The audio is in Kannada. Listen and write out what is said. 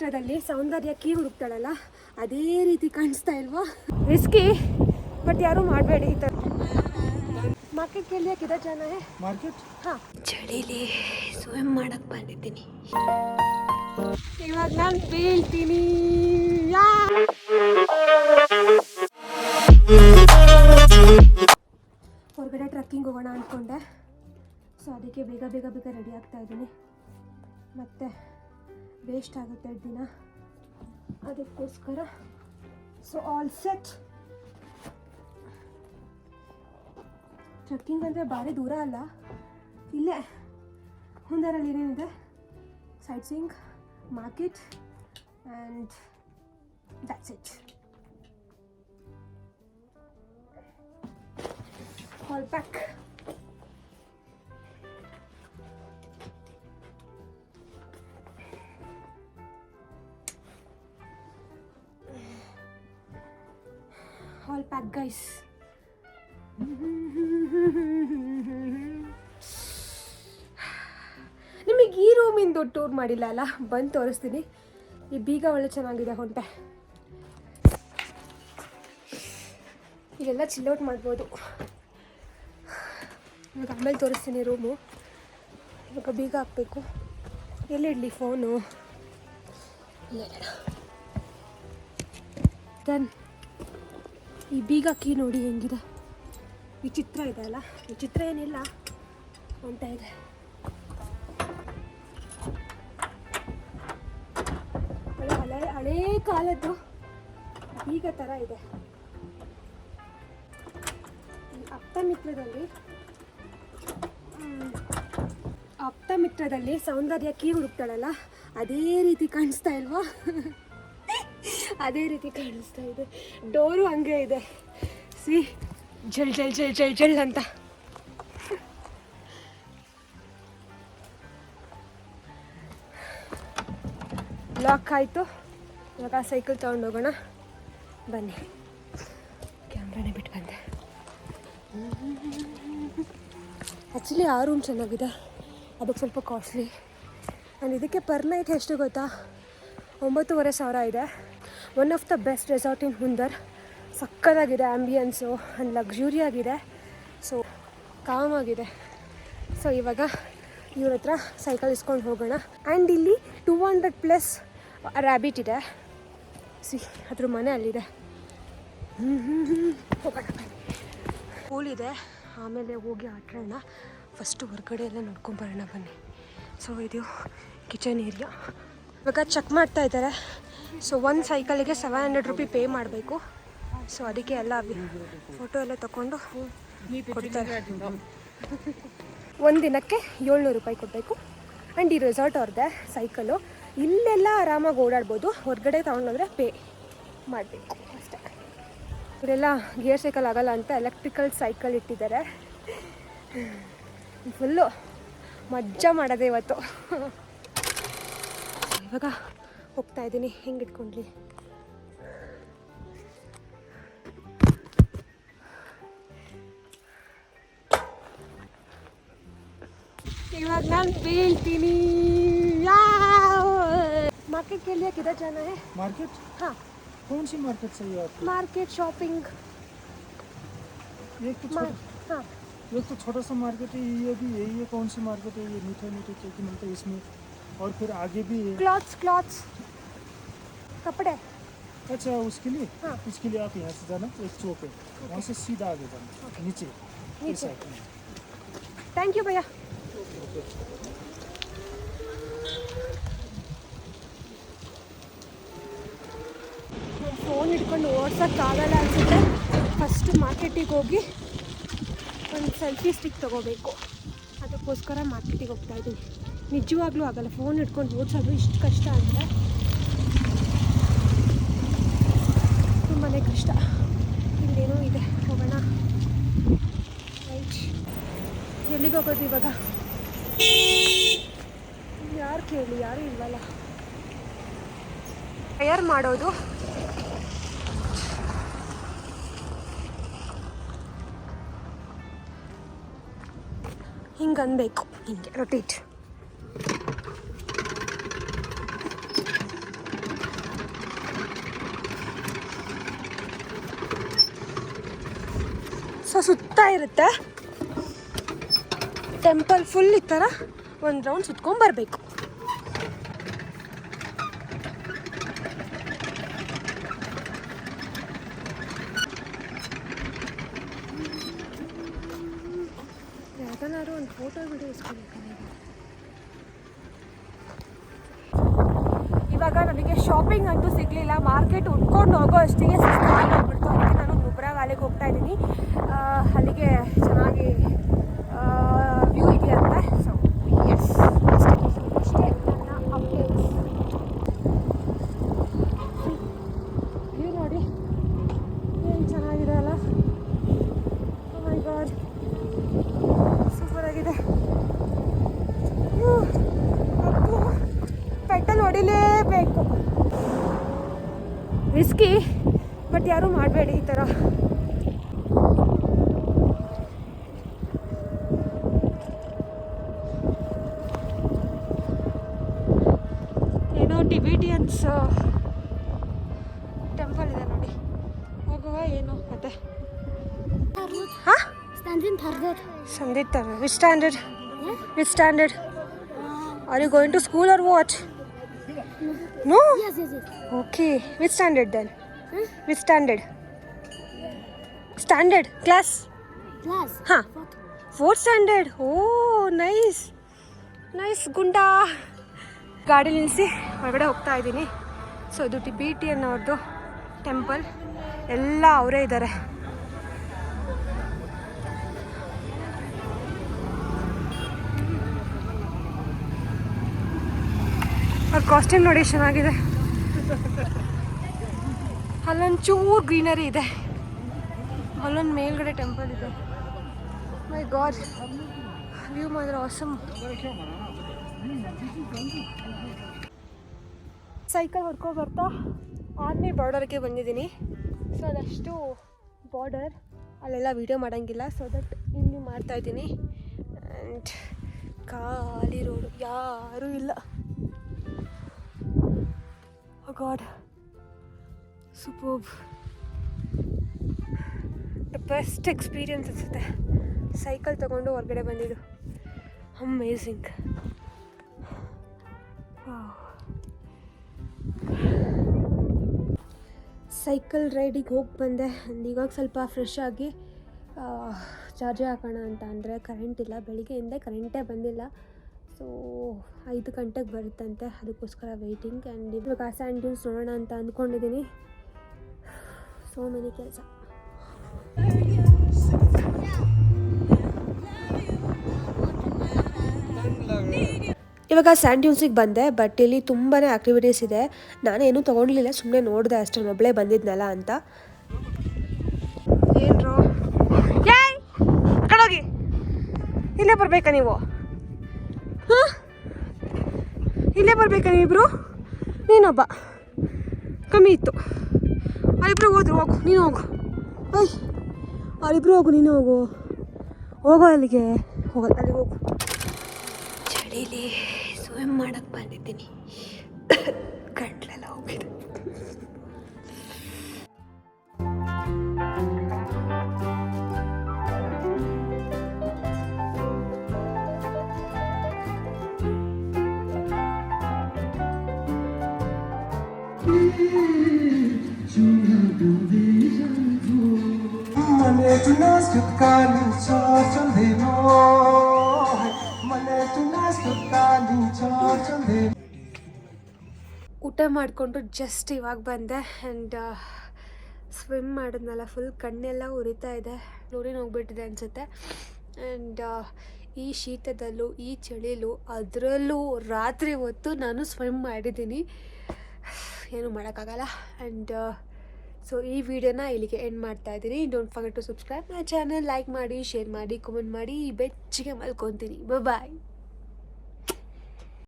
ಚಿತ್ರದಲ್ಲಿ ಸೌಂದರ್ಯ ಕೀ ಹುಡುಕ್ತಾಳಲ್ಲ ಅದೇ ರೀತಿ ಕಾಣಿಸ್ತಾ ಇಲ್ವಾ? ರಿಸ್ಕಿ ಬಟ್ ಯಾರು ಮಾಡಬೇಡಿ ಈ ತರ. ಮಾರ್ಕೆಟ್ ಕೇಳಿ ಹಾಕಿದ ಜನ? ಮಾರ್ಕೆಟ್ ಹಾಂ. ಚಳಿಲಿ ಸ್ವಿಮ್ ಮಾಡಕ್ಕೆ ಬಂದಿದ್ದೀನಿ. ಇವಾಗ ನಾನು ಬೀಳ್ತೀನಿ. ಹೊರಗಡೆ ಟ್ರಕ್ಕಿಂಗ್ ಹೋಗೋಣ ಅಂದ್ಕೊಂಡೆ ಸೊ ಅದಕ್ಕೆ ಬೇಗ ಬೇಗ ಬೇಗ ರೆಡಿ ಆಗ್ತಾ ಇದ್ದೀನಿ. ಮತ್ತೆ ವೇಸ್ಟ್ ಆಗುತ್ತೆ ದಿನ. ಅದಕ್ಕೋಸ್ಕರ ಸೊ ಆಲ್ ಸೆಟ್ ಟ್ರಕ್ಕಿಂಗ್ ಅಂದರೆ ಭಾರಿ ದೂರ ಅಲ್ಲ. ಇಲ್ಲೇ ಹುಂದರಲ್ಲಿ ಏನೇನಿದೆ? Sightseeing market and that's it all pack all guys. ನಿಮಗೆ ಈ ರೂಮಿಂದು ಟೂರ್ ಮಾಡಿಲ್ಲ ಅಲ್ಲ? ಬಂದು ತೋರಿಸ್ತೀನಿ. ಈ ಬೀಗ ಒಳ್ಳೆ ಚೆನ್ನಾಗಿದೆ ಹೊಂಟೆ. ಇಲ್ಲೆಲ್ಲ ಚಿಲ್ಲೌಟ್ ಮಾಡ್ಬೋದು. ಇವಾಗ ಆಮೇಲೆ ತೋರಿಸ್ತೀನಿ ರೂಮು ಇವಾಗ ಬೀಗ ಹಾಕಬೇಕು. ಎಲ್ಲಿಡಲಿ ಫೋನು ದೆನ್ ಈ ಬೀಗ ಕೀ ನೋಡಿ ಹೆಂಗಿದೆ. ವಿಚಿತ್ರ ಇದೆ ಅಲ್ಲ? ವಿಚಿತ್ರ ಏನಿಲ್ಲ ಅಂತ ಇದೆ. ಹಳೆ, ಹಳೇ ಕಾಲದ್ದು ಬೀಗ ಥರ ಇದೆ. ಅಪ್ತಮಿತ್ರದಲ್ಲಿ ಅಪ್ತ ಅಪ್ತಮಿತ್ರದಲ್ಲಿ ಸೌಂದರ್ಯ ಕೀ ಹುಡುಕ್ತಾಳಲ್ಲ? ಅದೇ ರೀತಿ ಕಾಣಿಸ್ತಾ ಇಲ್ವಾ? ಅದೇ ರೀತಿ ಕಾಣಿಸ್ತಾ ಇದೆ. ಡೋರು ಹಂಗೆ ಇದೆ. ಸಿ, ಜಲ್ ಜಲ್ ಜಲ್ ಜಲ್ ಜಲ್ ಅಂತ. ಲಾಕ್ ಆಯಿತು. ಇವಾಗ ಸೈಕಲ್ ತೊಗೊಂಡೋಗೋಣ ಬನ್ನಿ. ಕ್ಯಾಮ್ರಾನೇ ಬಿಟ್ಟು ಬಂದೆ. ಆ್ಯಕ್ಚುಲಿ ಆ ರೂಮ್ ಚೆನ್ನಾಗಿದೆ. ಅದಕ್ಕೆ ಸ್ವಲ್ಪ ಕಾಸ್ಟ್ಲಿ ಆ್ಯಂಡ್ ಇದಕ್ಕೆ ಪರ್ ನೈಟ್ ಎಷ್ಟು ಗೊತ್ತಾ? ಒಂಬತ್ತುವರೆ ಸಾವಿರ ಇದೆ. One of the best resort in Hunder ಸಕ್ಕತ್ತಾಗಿದೆ ಆ್ಯಂಬಿಯನ್ಸು ಆ್ಯಂಡ್ ಲಕ್ಸುರಿಯಾಗಿದೆ ಸೊ ಕಾಮ್ ಆಗಿದೆ. ಸೊ ಇವಾಗ ಇವ್ರ ಹತ್ರ ಸೈಕಲ್ ಇಸ್ಕೊಂಡು ಹೋಗೋಣ. ಆ್ಯಂಡ್ ಇಲ್ಲಿ ಟೂ ಹಂಡ್ರೆಡ್ ಪ್ಲಸ್ ರ್ಯಾಬಿಟ್ ಇದೆ. ಸಿ ಅದ್ರ ಮನೆ ಅಲ್ಲಿದೆ. ಹೋಗೋಣ. ಸ್ಕೂಲ್ ಇದೆ. ಆಮೇಲೆ ಹೋಗಿ ಆಟಾಡೋಣ ಫಸ್ಟು ಹೊರಗಡೆ ಎಲ್ಲ ನೋಡ್ಕೊಂಬರೋಣ ಬನ್ನಿ. ಸೊ ಇದು ಕಿಚನ್ ಏರಿಯಾ ಇವಾಗ ಚೆಕ್ ಮಾಡ್ತಾ ಇದ್ದಾರೆ. ಸೊ ಒಂದು ಸೈಕಲಿಗೆ ಸೆವೆನ್ ಹಂಡ್ರೆಡ್ ರುಪಿ ಪೇ ಮಾಡಬೇಕು. ಸೊ ಅದಕ್ಕೆ ಎಲ್ಲ ಫೋಟೋ ಎಲ್ಲ ತಗೊಂಡು ಕೊಡ್ತಾರೆ. ಒಂದು ದಿನಕ್ಕೆ ಏಳ್ನೂರು ರೂಪಾಯಿ ಕೊಡಬೇಕು. ಆ್ಯಂಡ್ ಈ ರೆಸಾರ್ಟ್ ಅವ್ರದ್ದೆ ಸೈಕಲು ಇಲ್ಲೆಲ್ಲ ಆರಾಮಾಗಿ ಓಡಾಡ್ಬೋದು. ಹೊರಗಡೆ ತೊಗೊಂಡೋದ್ರೆ ಪೇ ಮಾಡಬೇಕು ಅಷ್ಟೇ. ಇವರೆಲ್ಲ ಗೇರ್ ಸೈಕಲ್ ಆಗಲ್ಲ ಅಂತ ಎಲೆಕ್ಟ್ರಿಕಲ್ ಸೈಕಲ್ ಇಟ್ಟಿದ್ದಾರೆ. ಫುಲ್ಲು ಮಜ್ಜಾ ಮಾಡೋದೆ ಇವತ್ತು. ಇವಾಗ ಹೋಗ್ತಾ ಇದ್ದೀನಿ ಹೆಂಗೆ ಇಟ್ಕೊಂಡ್ಲಿ ಇವಾಗ ನಾನು ಬೀಳ್ತೀನಿ ಮಾರ್ಕೆಟ್ ಕೇಳಿಯಕ್ಕೆ ಇದೆ ಜನ मार्केट ಹಾಂ कौन सी मार्केट चाहिए आपको ಮಾರ್ಕೆಟ್ ಶಾಪಿಂಗ್ एक तो छोटा ಹಾಂ एक तो छोटा सा मार्केट है ये भी यही है कौन सी मार्केट है ये मीठे मीठे केक मिलते हैं इसमें और फिर आगे भी है क्लॉथ्स क्लॉथ्स कपड़े अच्छा उसके लिए हाँ। उसके लिए आप यहाँ से जाना एक चौक है वहाँ से सीधा आगे जाना नीचे नीचे। इस साइड में। ಥ್ಯಾಂಕ್ ಯು ಭಯ್ಯ ಫೋನ್ ಹಿಡ್ಕೊಂಡು ಓಡ್ಸೋಕ್ಕಾಗಲ್ಲ ಅನ್ಸುತ್ತೆ ಫಸ್ಟ್ ಮಾರ್ಕೆಟಿಗೆ ಹೋಗಿ ಒಂದು ಸೆಲ್ಫಿ ಸ್ಟಿಕ್ ತೊಗೋಬೇಕು ಅದಕ್ಕೋಸ್ಕರ ಮಾರ್ಕೆಟಿಗೆ ಹೋಗ್ತಾ ಇದ್ದೀನಿ ನಿಜವಾಗ್ಲೂ ಆಗಲ್ಲ ಫೋನ್ ಹಿಡ್ಕೊಂಡು ಓಡಿಸೋದು ಇಷ್ಟು ಕಷ್ಟ ಅಂದರೆ ಕಷ್ಟ ಇಲ್ಲೇನೋ ಇದೆ ಹೋಗೋಣ. ರೈಟ್ ಎಲ್ಲಿಗೆ ಹೋಗೋದು ಇವಾಗ? ಯಾರು ಕೇಳಿ ಯಾರು ಇಲ್ವಲ್ಲ? ತಯಾರು ಮಾಡೋದು. ಹಿಂಗೆ ಅನ್ಬೇಕು. ಹಿಂಗೆ ರೊಟೇಟ್ ಸುತ್ತ ಇರುತ್ತೆ ಟೆಂಪಲ್ ಫುಲ್ ಈ ಥರ ಒಂದು ರೌಂಡ್ ಸುತ್ಕೊಂಡ್ಬರ್ಬೇಕು ಯಾವ್ದನ್ನಾರು ಒಂದು ಫೋಟೋ ವಿಡಿಯೋ ಇವಾಗ ನನಗೆ ಶಾಪಿಂಗ್ ಅಂತೂ ಸಿಗಲಿಲ್ಲ. ಮಾರ್ಕೆಟ್ ಉಟ್ಕೊಂಡು ಹೋಗೋ ಅಷ್ಟಿಗೆ ನಾನು ವ್ಯಾಲಿಗೆ ಹೋಗ್ತಾ ಇದ್ದೀನಿ. ಅಲ್ಲಿಗೆ ಚೆನ್ನಾಗಿ ವ್ಯೂ ಇದೆಯಂತೆ ಸೊ ಎಸ್ ಅಷ್ಟೇ ನನ್ನ ಅಪ್ಡೇಟ್ಸ್ ವ್ಯೂ ನೋಡಿ. ಏನು ಚೆನ್ನಾಗಿದೆ ಅಲ್ಲ? ಮೈ ಗಾಡ್ ಸೂಪರ್ ಆಗಿದೆ. ಪೆಟ್ರೋಲ್ ಹೊಡಿಲೇಬೇಕು. ರಿಸ್ಕಿ ಬಟ್ ಯಾರೂ ಮಾಡಬೇಡಿ ಈ ಥರ. ಟಿಬಿಟಿಯನ್ಸ್ ಟೆಂಪಲ್ ಇದೆ ನೋಡಿ ಹೋಗುವ ಏನು ಮತ್ತೆ ಹಾಂ Standing target. Sandeep which standard which standard are you going to school or what no Yes, yes, yes. Okay which standard then which standard standard class Class. ಹಾಂ fourth standard oh nice nice goonda ಗಾಡಿ ನಿಲ್ಲಿಸಿ ಹೊರಗಡೆ ಹೋಗ್ತಾ ಇದ್ದೀನಿ. ಸೊ ಇದು ಟಿ ಅನ್ನೋರ್ದು ಟೆಂಪಲ್ ಎಲ್ಲ ಅವರೇ ಇದ್ದಾರೆ. ಅವ್ರ ಕಾಸ್ಟ್ಯೂಮ್ ನೋಡಿ ಚೆನ್ನಾಗಿದೆ. ಅಲ್ಲೊಂಚೂರು ಗ್ರೀನರಿ ಇದೆ. ಅಲ್ಲೊಂದು ಮೇಲ್ಗಡೆ ಟೆಂಪಲ್ ಇದೆ. ಮೈ ಗಾಡ್ ವ್ಯೂ ಮಾತ್ರ ಆಸಮ್ ಸೈಕಲ್ ಹೊಡ್ಕೊ ಬರ್ತಾ? ಆರ್ಮಿ ಬಾರ್ಡರ್ಗೆ ಬಂದಿದ್ದೀನಿ. ಸೊ ಅದಷ್ಟು ಬಾರ್ಡರ್ ಅಲ್ಲೆಲ್ಲ ವೀಡಿಯೋ ಮಾಡೋಂಗಿಲ್ಲ. ಸೊ ದಟ್ ಇಲ್ಲಿ ಮಾಡ್ತಾಯಿದ್ದೀನಿ ಆ್ಯಂಡ್ ಖಾಲಿ ರೋಡು ಯಾರೂ ಇಲ್ಲ. God super the best experience ಅನಿಸುತ್ತೆ. ಸೈಕಲ್ ತಗೊಂಡು ಹೊರಗಡೆ ಬಂದಿದ್ದು. ಅಮೇಝಿಂಗ್ ಸೈಕಲ್ ರೈಡಿಗೆ ಹೋಗಿ ಬಂದೆ. ಇವಾಗ ಸ್ವಲ್ಪ ಫ್ರೆಶ್ ಆಗಿ ಚಾರ್ಜ್ ಹಾಕೋಣ ಅಂತ ಅಂದರೆ ಕರೆಂಟ್ ಇಲ್ಲ. ಬೆಳಿಗ್ಗೆಯಿಂದ ಕರೆಂಟೇ ಬಂದಿಲ್ಲ. ಸೊ ಐದು ಗಂಟೆಗೆ ಬರುತ್ತಂತೆ. ಅದಕ್ಕೋಸ್ಕರ ವೆಯ್ಟಿಂಗ್ ಆ್ಯಂಡ್ ಇವಾಗ ಸ್ಯಾಂಡ್ ಡ್ಯೂನ್ಸ್ ನೋಡೋಣ ಅಂತ ಅಂದ್ಕೊಂಡಿದ್ದೀನಿ. ಸೋ ಮೆನಿ ಕೆಲಸ. ಇವಾಗ ಸ್ಯಾಂಡ್ ಡ್ಯೂನ್ಸಿಗೆ ಬಂದೆ ಬಟ್ ಇಲ್ಲಿ ತುಂಬಾ ಆ್ಯಕ್ಟಿವಿಟೀಸ್ ಇದೆ. ನಾನೇನು ತೊಗೊಂಡಿಲ್ಲ ಸುಮ್ಮನೆ ನೋಡಿದೆ ಅಷ್ಟೇ ಒಬ್ಬಳೇ ಬಂದಿದ್ನಲ್ಲ ಅಂತ. ಏನ್ರು? ಇಲ್ಲೇ ಬರಬೇಕಾ ನೀವು? ಹಾಂ? ಇಲ್ಲೇ ಬರ್ಬೇಕಾ ನೀವಿಬ್ರು? ನೀನೊಬ್ಬ. ಕಮ್ಮಿ ಇತ್ತು. ಅವರಿಬ್ರು ಹೋದ್ರು, ಹೋಗು, ನೀನು ಹೋಗು. ಐ ಅವರಿಬ್ರು ಹೋಗು, ನೀನು ಹೋಗು. ಹೋಗೋ ಅಲ್ಲಿಗೆ. ಹೋಗಲ್ಲ ಅಲ್ಲಿಗೆ ಹೋಗು. ಚಳಿಲಿ. ಸ್ವಿಮ್ ಮಾಡಕ್ಕೆ ಬಂದಿದ್ದೀನಿ ಗಂಟ್ಲೆಲ್ಲ ಹೋಗಿದೆ ಮನೆ ಸುತ್ತಾಲಿ ಚಂದೇನೋ ಮನೆ ಸುತ್ತಾಲಿ ಚಂದೇ ಊಟ ಮಾಡಿಕೊಂಡು ಜಸ್ಟ್ ಇವಾಗ ಬಂದೆ ಆ್ಯಂಡ್ ಸ್ವಿಮ್ ಮಾಡಿದ್ನಲ್ಲ ಫುಲ್ ಕಣ್ಣೆಲ್ಲ ಉರಿತಾ ಇದೆ. ನೋಡಿನ ಹೋಗ್ಬಿಟ್ಟಿದೆ ಅನಿಸುತ್ತೆ. ಆ್ಯಂಡ್ ಈ ಶೀತದಲ್ಲೂ, ಈ ಚಳಿಲೂ, ಅದರಲ್ಲೂ ರಾತ್ರಿ ಹೊತ್ತು ನಾನು ಸ್ವಿಮ್ ಮಾಡಿದ್ದೀನಿ. ಏನು ಮಾಡೋಕ್ಕಾಗಲ್ಲ. ಆ್ಯಂಡ್ ಸೊ ಈ ವಿಡಿಯೋನ ಇಲ್ಲಿಗೆ ಎಂಡ್ ಮಾಡ್ತಾ ಇದ್ದೀನಿ. Don't forget to subscribe my channel like ಮಾಡಿ ಶೇರ್ ಮಾಡಿ ಕಮೆಂಟ್ ಮಾಡಿ ಬೆಚ್ಚಿಗೆ ಮಲ್ಕೊತೀನಿ. ಬಾಯ್